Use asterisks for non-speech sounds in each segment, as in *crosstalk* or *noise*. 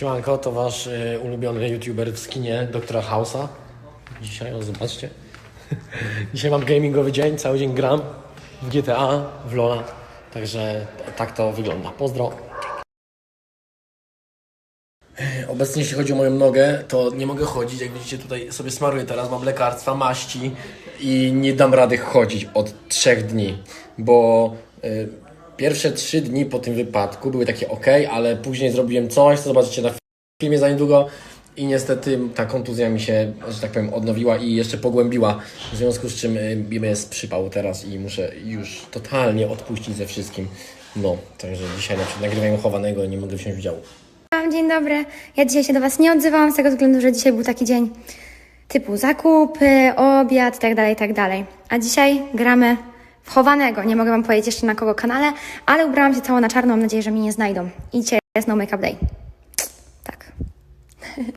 Siemanko, to wasz y, ulubiony youtuber w skinie doktora House'a. Dzisiaj, o zobaczcie. *laughs* Dzisiaj mam gamingowy dzień, cały dzień gram w GTA, w LoL'a. Także tak to wygląda. Pozdro. E, Obecnie jeśli chodzi o moją nogę, to nie mogę chodzić. Jak widzicie tutaj sobie smaruję teraz, mam lekarstwa, maści i nie dam rady chodzić od trzech dni, bo y, pierwsze trzy dni po tym wypadku były takie ok, ale później zrobiłem coś, co zobaczycie na filmie za niedługo i niestety ta kontuzja mi się, że tak powiem, odnowiła i jeszcze pogłębiła, w związku z czym y, jest przypał teraz i muszę już totalnie odpuścić ze wszystkim. No, także dzisiaj na przykład nagrywam chowanego nie mogę wziąć udziału. Dzień dobry. Ja dzisiaj się do Was nie odzywałam z tego względu, że dzisiaj był taki dzień typu zakupy, obiad tak itd. tak A dzisiaj gramy chowanego. Nie mogę Wam powiedzieć jeszcze na kogo kanale, ale ubrałam się całą na czarno. Mam nadzieję, że mnie nie znajdą. I dzisiaj jest no make-up day. Tak. *laughs*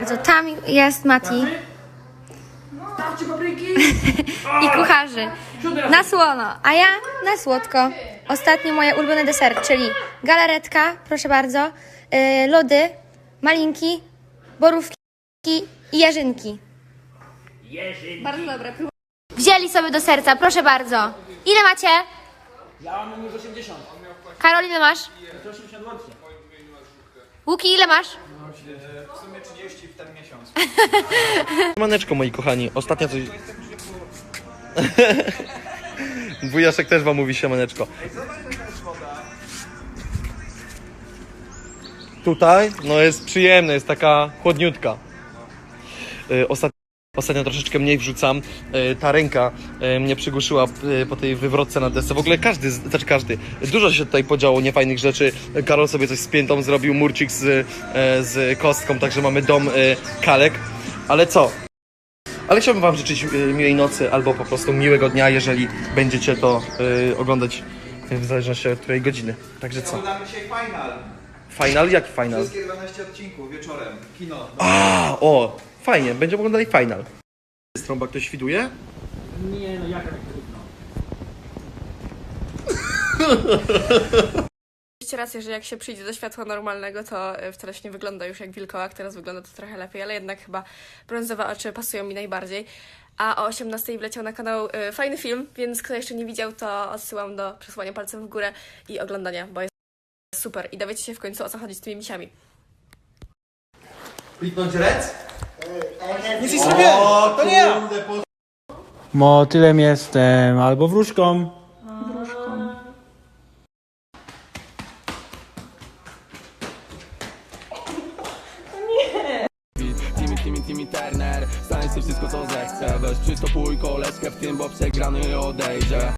Bardzo tam jest Mati. *laughs* i kucharzy. Na słono, a ja na słodko. Ostatni moje ulubione desery, czyli galaretka, proszę bardzo, yy, lody, malinki, borówki i jarzynki. Bardzo dobre. Wzięli sobie do serca, proszę bardzo. Ile macie? Ja mam minus 80. Karol, ile masz? 80 łącznie. Łuki, ile masz? W sumie 30 w ten miesiąc. *laughs* Maneczko, moi kochani, ostatnio coś... *laughs* Wujaszek też wam mówi siemaneczko. Tutaj, no jest przyjemne, jest taka chłodniutka. Y, Ostat... Ostatnio troszeczkę mniej wrzucam. Y, Ta ręka y, mnie przygłuszyła po tej wywrotce na desce. W ogóle każdy, znaczy każdy, dużo się tutaj podziało niefajnych rzeczy. Karol sobie coś z piętą zrobił, Murcik z, z kostką, także mamy dom kalek. Ale co? Ale chciałbym Wam życzyć miłej nocy albo po prostu miłego dnia, jeżeli będziecie to oglądać w zależności od której godziny. Także co? Oglądamy dzisiaj final. Final? Jaki final? Wszystkie 12 odcinków wieczorem. Kino. A, o, fajnie, będziemy oglądali final. Strąba ktoś widuje? Nie no, jak tak trudno. *laughs* Oczywiście rację, że jak się przyjdzie do światła normalnego, to e, wcale się nie wygląda już jak wilkołak, teraz wygląda to trochę lepiej, ale jednak chyba brązowe oczy pasują mi najbardziej. A o 18 wleciał na kanał e, fajny film, więc kto jeszcze nie widział, to odsyłam do przesłania palcem w górę i oglądania, bo jest super. I dowiecie się w końcu o co chodzi z tymi misiami. Kliknąć rec? Nic nie zrobiłem! To nie ja! Motylem jestem albo wróżką. Timmy, Timmy, Timmy Turner Stań sobie wszystko co zechce Weź przystopuj koleżkę w tym, bo przegrany odejdzie